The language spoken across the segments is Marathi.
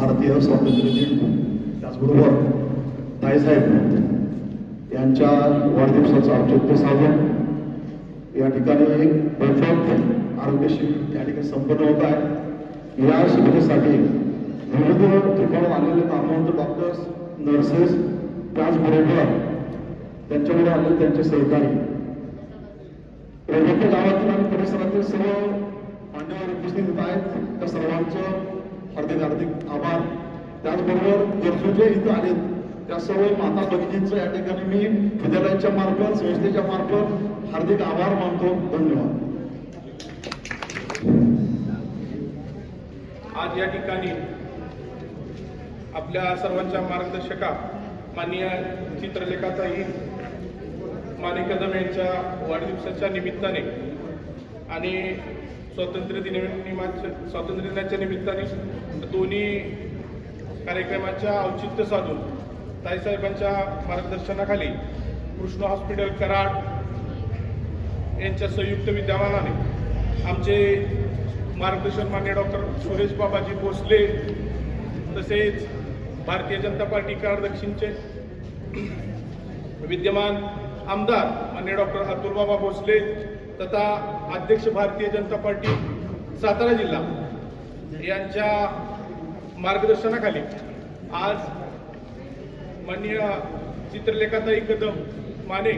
भारतीय स्वातंत्र्य दिन. त्याचबरोबर ताईसाहेब यांच्या वाढदिवसाचं औचित्य साधून या ठिकाणी मोफत आरोग्य शिबिर त्या ठिकाणी संपन्न होत आहे. या शिबिरासाठी विविध ठिकाणी आलेले नामवंत डॉक्टर्स नर्सेस त्याचबरोबर त्यांच्याकडे आलेले त्यांचे सहकारी. गावातील आणि परिसरातील सर्व मान्यवर उपस्थित आहेत. त्या सर्वांचं हार्दिक हार्दिक आभार. त्याचबरोबर गरजू जे इथं आलेत त्या सर्व माता भगिनींचं या ठिकाणी मी विद्यालयाच्या मार्फत संस्थेच्या मार्फत हार्दिक आभार मानतो. धन्यवाद. आज या ठिकाणी आपल्या सर्वांच्या मार्गदर्शका माननीय चित्रलेखाताई माने कदम यांच्या वाढदिवसाच्या निमित्ताने आणि स्वातंत्र्य दिनाच्या स्वातंत्र्य दिनाच्या निमित्ताने दोन्ही कार्यक्रमाच्या औचित्य साधून ताईसाहेबांच्या मार्गदर्शनाखाली कृष्ण हॉस्पिटल कराड यांच्या संयुक्त विद्यमानाने आमचे मार्गदर्शन मान्य डॉक्टर सुरेश बाबाजी भोसले तसेच भारतीय जनता पार्टी कराड दक्षिणचे विद्यमान आमदार मान्य डॉक्टर अतुलबाबा भोसले तथा अध्यक्ष भारतीय जनता पार्टी सातारा जिल्हा यांच्या मार्गदर्शनाखाली आज माननीय चित्रलेखाताई कदम माने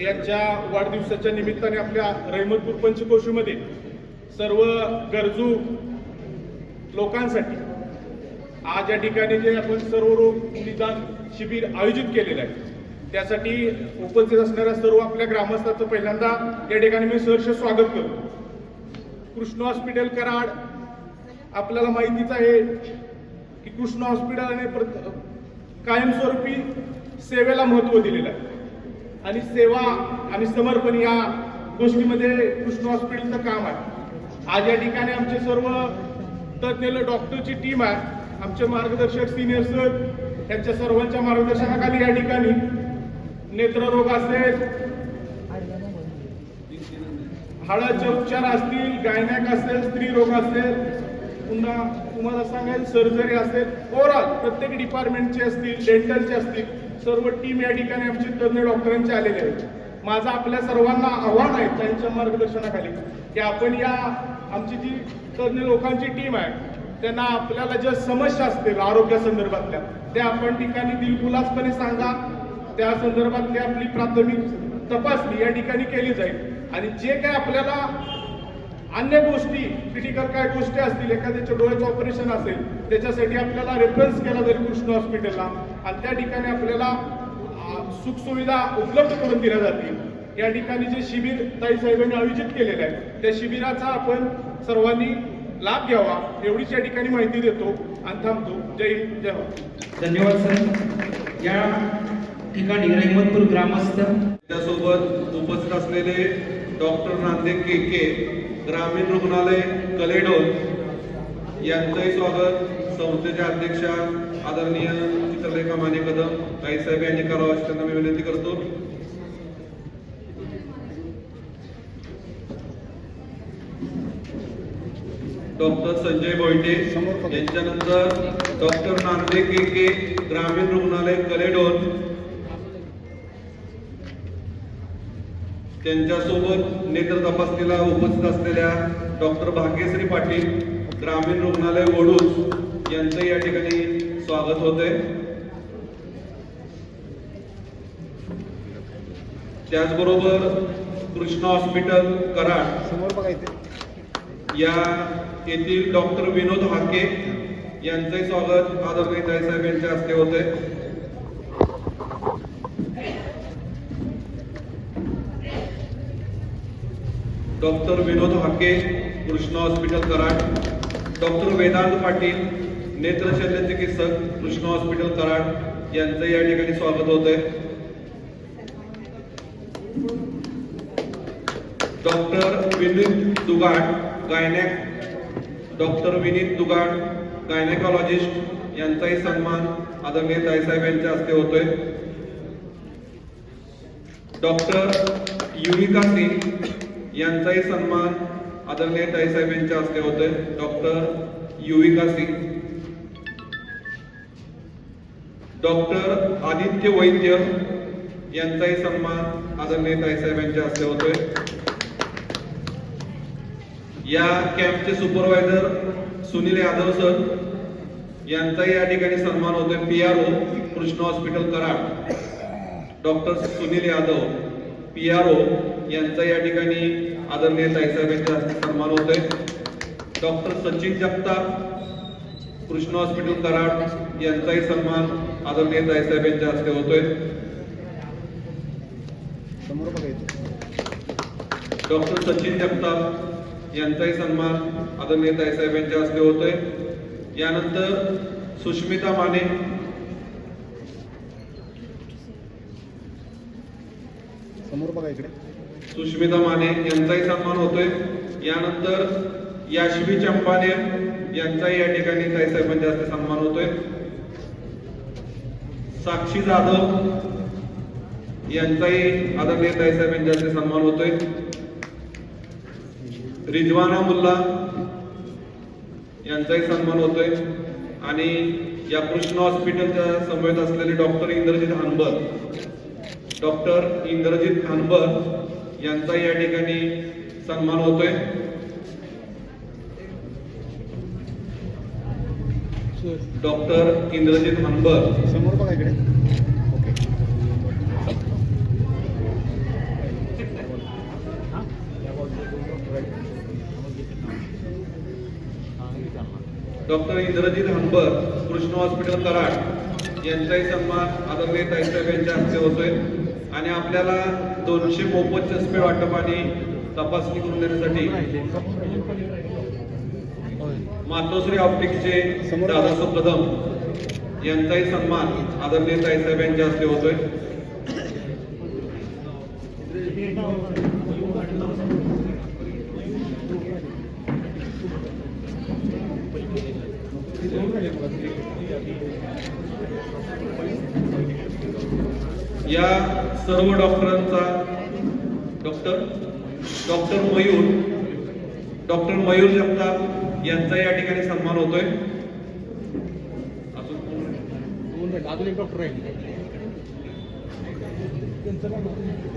यांच्या वाढदिवसाच्या निमित्ताने आपल्या रहिमतपूर पंचकोशीमध्ये सर्व गरजू लोकांसाठी आज या ठिकाणी जे आपण सर्व रोग निदान शिबिर आयोजित केलेलं आहे त्यासाठी उपस्थित असणाऱ्या सर्व आपल्या ग्रामस्थाचं पहिल्यांदा या ठिकाणी मी सहर्ष स्वागत करतो. कृष्ण हॉस्पिटल कराड आपल्याला माहितीच आहे की कृष्ण हॉस्पिटलने प्रत- कायमस्वरूपी सेवेला महत्त्व दिलेलं आहे. आणि सेवा आणि समर्पण या गोष्टीमध्ये कृष्ण हॉस्पिटलचं काम आहे. आज या ठिकाणी आमचे सर्व तज्ज्ञ डॉक्टरची टीम आहे. आमचे मार्गदर्शक सिनियर सर यांच्या सर्वांच्या मार्गदर्शनाखाली या ठिकाणी नेत्ररोग असेल हाडाचे उपचार असतील गायनॅक असेल स्त्री रोग असेल पुन्हा तुम्हाला सांगायला सर्जरी असेल ओव्हरऑल प्रत्येक डिपार्टमेंटचे असतील डेंटलचे असतील सर्व टीम या ठिकाणी आमचे तज्ज्ञ डॉक्टरांचे आलेले आहेत. माझं आपल्या सर्वांना आव्हान आहे त्यांच्या मार्गदर्शनाखाली की आपण या आमची जी तज्ज्ञ लोकांची टीम आहे त्यांना आपल्याला ज्या समस्या असतील आरोग्यासंदर्भातल्या त्या आपण ठिकाणी दिलखुलासपणे सांगा. त्या संदर्भातली आपली प्राथमिक तपासणी या ठिकाणी केली जाईल. आणि जे काय आपल्याला अन्य गोष्टी क्रिटिकल काय गोष्टी असतील एखाद्याच्या डोळ्याचं ऑपरेशन असेल त्याच्यासाठी आपल्याला रेफरन्स केला जाईल कृष्ण हॉस्पिटलला आणि त्या ठिकाणी आपल्याला सुखसुविधा उपलब्ध करून दिल्या जातील. या ठिकाणी जे शिबिर ताई साहेबांनी आयोजित केलेलं आहे त्या शिबिराचा आपण सर्वांनी लाभ घ्यावा एवढीच या ठिकाणी माहिती देतो. आणि थांबतो. जय हिंद जय हो. धन्यवाद सर. या ठिकाणी रहिमतपूर ग्रामस्थ. त्यासोबत उपस्थित असलेले डॉक्टर नांदे के के ग्रामीण रुग्णालय कलेडोल यांचंही स्वागत. संस्थेच्या अध्यक्षा आदरणीय चित्रलेखा माने कदम साहेब यांनी करावं अशी त्यांना मी विनंती करतो. डॉक्टर संजय बोयटे यांच्यानंतर डॉक्टर नांदे के के ग्रामीण रुग्णालय कलेडोल त्यांच्यासोबत नेत्र तपासणीला उपस्थित असलेल्या डॉक्टर भाग्यश्री पाटील ग्रामीण रुग्णालय वडूज यांचं या ठिकाणी स्वागत होते त्याचबरोबर कृष्णा हॉस्पिटल कराड या येथील डॉक्टर विनोद हाके यांचंही स्वागत आदरणीय साहेब यांच्या हस्ते होते doctor Vinod Hake Krishna hospital Karad doctor Vedant Patil नेत्रशल्य चिकित्सक कृष्णा हॉस्पिटल कराड यांचं या ठिकाणी स्वागत होतंय. Doctor Vineet Dugad gynaec doctor Vineet Dugad gynaecologist यांचाही सन्मान आदरणीय ताईसाहेब यांच्या हस्ते होतोय. डॉक्टर युविका सिंग यांचाही सन्मान आदरणीय ताईसाहेब यांच्या हस्ते होते डॉक्टर युविका सिंग. डॉक्टर आदित्य वैद्य यांचाही सन्मान आदरणीय ताईसाहेब यांच्या हस्ते होतोय. या कॅम्पचे सुपरवायझर सुनील यादव सर यांचाही या ठिकाणी सन्मान होतोय. P R O Krishna hospital Karad. Doctor Sunil Yadav P R O यांचा या ठिकाणी आदरणीय ताईसाहेब यांच्या हस्ते सन्मान होतोय. डॉक्टर सचिन जगताप कृष्ण हॉस्पिटल कराड यांचाही सन्मान आदरणीय ताईसाहेब यांच्या हस्ते होतोय. डॉक्टर सचिन जगताप यांचाही सन्मान आदरणीय ताईसाहेब यांच्या हस्ते होतोय. यानंतर सुष्मिता माने समोर बघा इकडे. सुष्मिता माने यांचाही सन्मान होतोय. यानंतर याशवी चंपाने यांचाही या ठिकाणी ताईसाहेबांच्या हस्ते सन्मान होतोय. साक्षी जाधव यांचाही आदरणीय ताईसाहेब यांच्या हस्ते सन्मान होतोय. रिजवाना मुल्ला यांचाही सन्मान होतोय. आणि या कृष्ण हॉस्पिटलच्या समवेत असलेले डॉक्टर इंद्रजित हानबर डॉक्टर इंद्रजित खानबर यांचा या ठिकाणी सन्मान होतोय. डॉक्टर इंद्रजित खानबर समोर बघा इकडे. डॉक्टर इंद्रजित हनबर कृष्ण हॉस्पिटल कराड यांचाही सन्मान आदरणीय ताईसाहेब यांच्या हस्ते होतोय. आणि आपल्याला दोनशे मोफत चष्मे वाटप आणि तपासणी करून देण्यासाठी मातोश्री ऑप्टिक्सचे दादा सुप्रदम यांचाही सन्मान आदरणीय ताईसाहेब यांच्या हस्ते होतोय. या सर्व डॉक्टरांचा doctor doctor Mayur doctor Mayur Jagtap यांचा या ठिकाणी सन्मान होतोय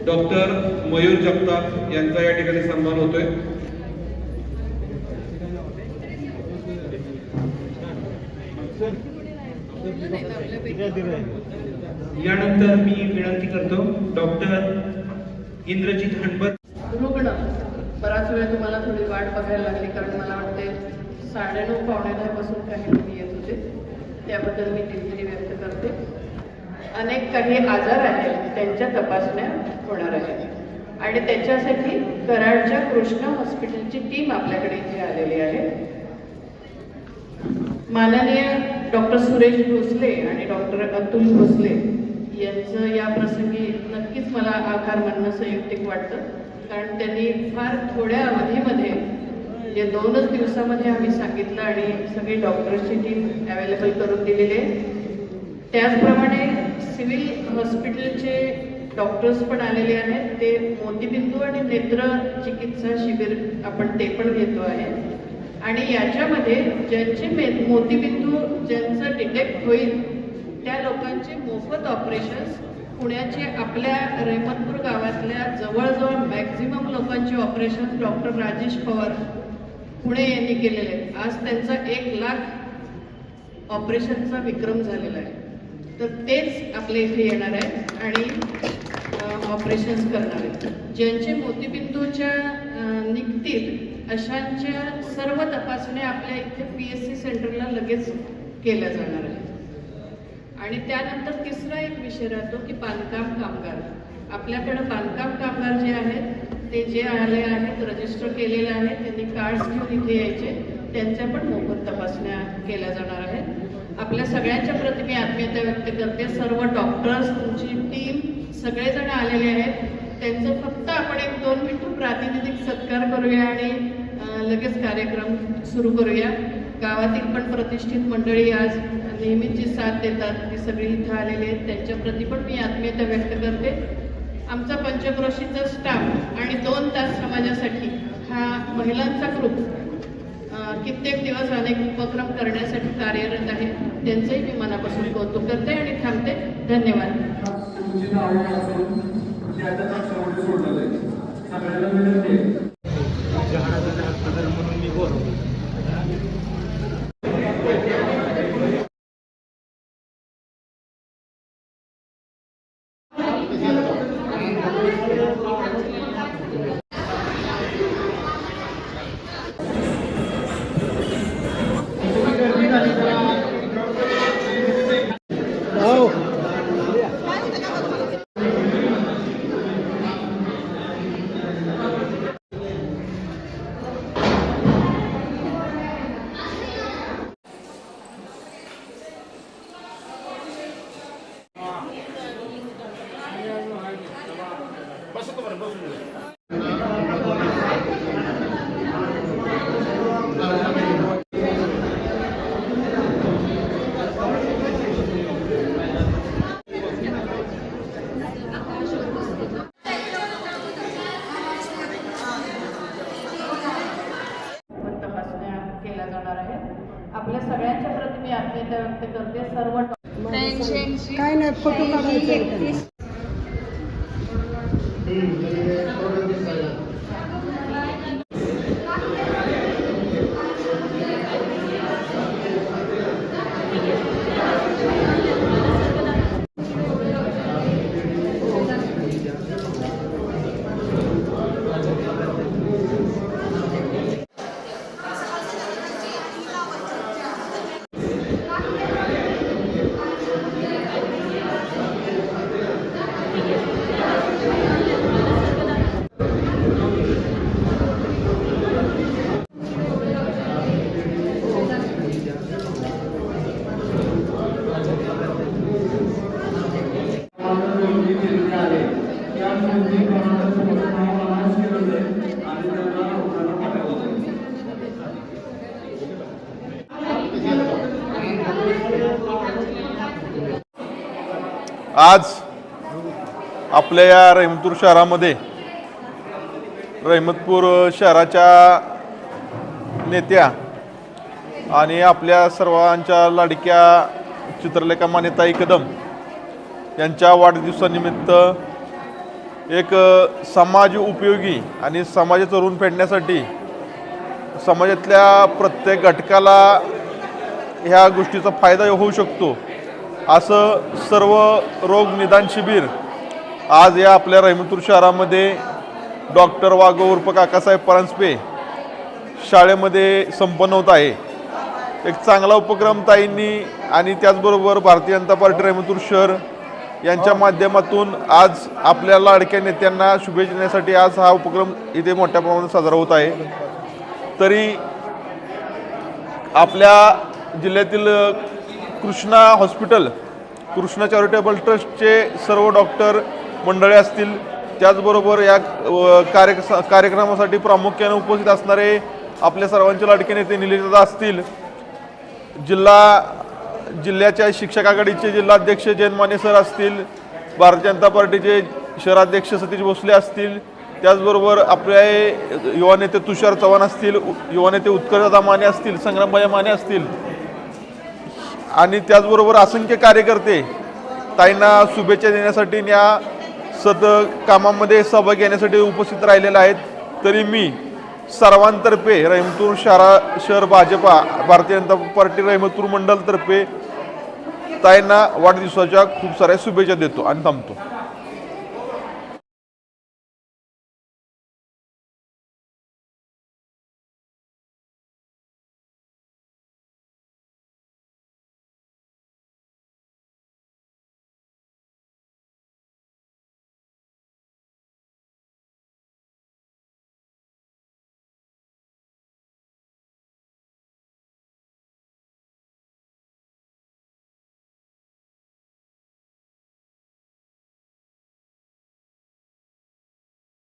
डॉक्टर मयूर जगताप यांचा या ठिकाणी सन्मान होतोय यानंतर मी विनंती करतो डॉक्टर इंद्रजित हणबर रुग्ण. बराच वेळ तुम्हाला थोडी वाट बघायला लागली कारण मला वाटते साडेनऊ पावणे दहापासून काही तुम्ही येत होते. त्याबद्दल मी दिलगिरी व्यक्त करते. अनेक काही आजार आहेत. त्यांच्या तपासण्या होणार आहेत. आणि त्याच्यासाठी कराडच्या कृष्ण हॉस्पिटलची टीम आपल्याकडे इथे आलेली आहे. माननीय डॉक्टर सुरेश भोसले आणि डॉक्टर अतुल भोसले यांचं या प्रसंगी नक्कीच मला आभार मानणं संयुक्तिक वाटतं. कारण त्यांनी फार थोड्या अवधीमध्ये म्हणजे दोनच दिवसामध्ये आम्ही सांगितलं आणि सगळी डॉक्टर्सची टीम अवेलेबल करून दिलेली आहे. त्याचप्रमाणे सिव्हिल हॉस्पिटलचे डॉक्टर्स पण आलेले आहेत. ते मोतीबिंदू आणि नेत्र चिकित्सा शिबिर आपण ते पण घेतो आहे. आणि याच्यामध्ये ज्यांचे मे मोतीबिंदू ज्यांचं डिटेक्ट होईल त्या लोकांचे मोफत ऑपरेशन्स पुण्याचे आपल्या रेमनपूर गावातल्या जवळजवळ मॅक्झिमम लोकांचे ऑपरेशन डॉक्टर राजेश पवार पुणे यांनी केलेले आहेत. आज त्यांचा एक लाख ऑपरेशनचा विक्रम झालेला आहे. तर तेच आपल्या इथे येणार आहेत आणि ऑपरेशन्स करणार आहेत. ज्यांचे मोतीबिंदूच्या निघतील अशांच्या सर्व तपासण्या आपल्या इथे पी एस सी सेंटरला लगेच केल्या जाणार आहेत. आणि त्यानंतर तिसरा एक विषय राहतो की बांधकाम कामगार. आपल्याकडं बांधकाम कामगार जे आहेत ते जे आले आहेत रजिस्टर केलेले आहेत त्यांनी कार्ड्स घेऊन इथे यायचे. त्यांच्या पण मोफत तपासण्या केल्या जाणार आहेत. आपल्या सगळ्यांच्या प्रति मी आत्मीयता व्यक्त करते. सर्व डॉक्टर्स तुमची टीम सगळेजण आलेले आहेत. त्यांचं फक्त आपण एक दोन मिनिटं प्रातिनिधिक सत्कार करूया आणि लगेच कार्यक्रम सुरू करूया. गावातील पण प्रतिष्ठित मंडळी आज नेहमीची साथ देतात ती सगळी इथं आलेली आहेत. त्यांच्याप्रती पण मी आत्मीयता व्यक्त करते. आमचा पंचक्रोशीचा स्टाफ आणि दोन तास समाजासाठी हा महिलांचा ग्रुप कित्येक दिवस अनेक उपक्रम करण्यासाठी कार्यरत आहेत त्यांचंही मी मनापासून कौतुक करते आणि थांबते. धन्यवाद. आज आपल्या या रहिमतूर शहरामध्ये रहिमतपूर शहराच्या नेत्या आणि आपल्या सर्वांच्या लाडक्या चित्रलेखा मान्यताई कदम यांच्या वाढदिवसानिमित्त एक समाज उपयोगी आणि समाजाचं ऋण फेडण्यासाठी समाजातल्या प्रत्येक घटकाला ह्या गोष्टीचा फायदा होऊ शकतो. असं सर्व रोग निदान शिबिर आज या आपल्या रहिमतूर शहरामध्ये डॉक्टर वाघो उर्फ काकासाहेब परांजपे शाळेमध्ये संपन्न होत आहे. एक चांगला उपक्रम ताईंनी आणि त्याचबरोबर भारतीय जनता पार्टी रहिमतूर शहर यांच्या माध्यमातून आज आपल्या लाडक्या नेत्यांना शुभेच्छा देण्यासाठी आज हा उपक्रम इथे मोठ्या प्रमाणात साजरा होत आहे. तरी आपल्या जिल्ह्यातील कृष्णा हॉस्पिटल कृष्णा चॅरिटेबल ट्रस्टचे सर्व डॉक्टर मंडळे असतील. त्याचबरोबर या कार्य कार्यक्रमासाठी प्रामुख्याने उपस्थित असणारे आपल्या सर्वांचे लाडके नेते निलेशदा असतील. जिल्हा जिल्ह्याच्या शिक्षक आघाडीचे जिल्हाध्यक्ष जयंत माने सर असतील. भारतीय जनता पार्टीचे शहराध्यक्ष सतीश भोसले असतील. त्याचबरोबर आपले युवा नेते तुषार चव्हाण असतील युवा नेते उत्कर्षदा माने असतील संग्रामबाई माने असतील. आणि त्याचबरोबर असंख्य कार्यकर्ते ताईंना शुभेच्छा देण्यासाठी या सद कामामध्ये सहभागी घेण्यासाठी उपस्थित राहिलेले आहेत. तरी मी सर्वांतर्फे रहिमतूर शहरा शहर भाजपा भारतीय जनता पार्टी रहिमतूर मंडलतर्फे ताईंना वाढदिवसाच्या खूप साऱ्या शुभेच्छा देतो आणि थांबतो.